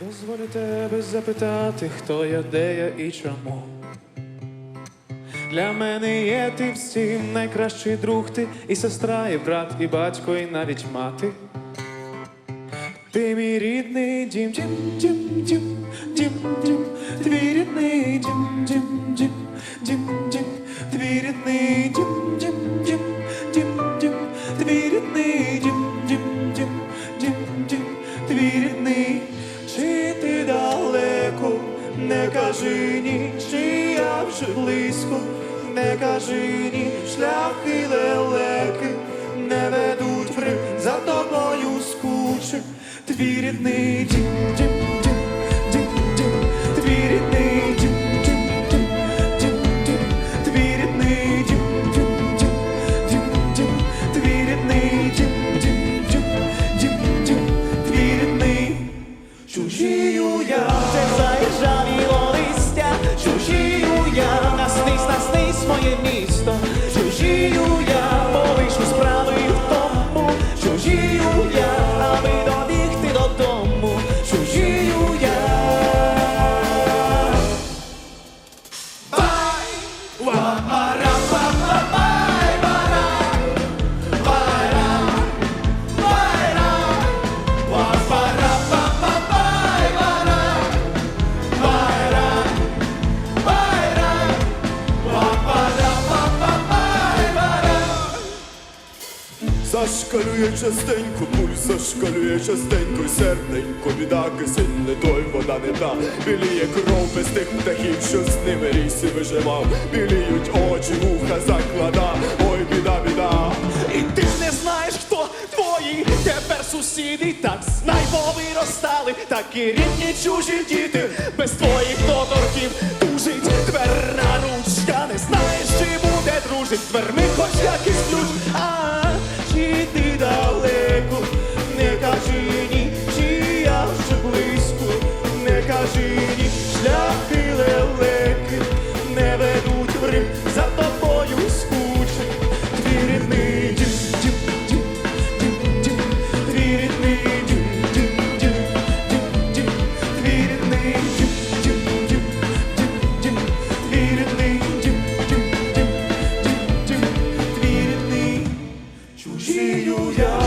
Дозволю тебе запитати, хто я, де я і чому. Для мене є ти всім найкращий друг ти, і сестра, і брат, і батько, і навіть мати. Ти мій рідний дім, дім, дім, дім, дім, дім, твій рідний дім, дім, дім, дім, дім, твій рідний дім, дім, дім, дім, дім, твій рідний дім, дім, дім, дім, дім, твій рідний. Не кажи ні, чи я вже близько, не кажи ні, шляхи лелеки не ведуть в за тобою скучив, твій рідний дім, Зашкалює частенько, пульс зашкалює частенько, й серденько, біда кисень той, вода не та. Біліє кров без тих птахів, що з ними ріси виживав. Біліють очі, вуха закладав, ой, біда, біда. І ти не знаєш, хто твої тепер сусіди, так знай, бо виростали, такі рідні чужі діти, без твоїх доторків тужить дверна ручка, не знаєш, чи буде дружить з дверми, хоч якийсь ключ. Кажи шляхи лелеки не ведуть в Рим, за тобою скучить твій рідний дім, дім, дім, дім, дім, твій рідний дім, дім, дім, дім, дім, твій рідний дім, дім, дім, дім, дім, твій рідний дім, дім, дім, дім, дім, твій рідний. Чужію я,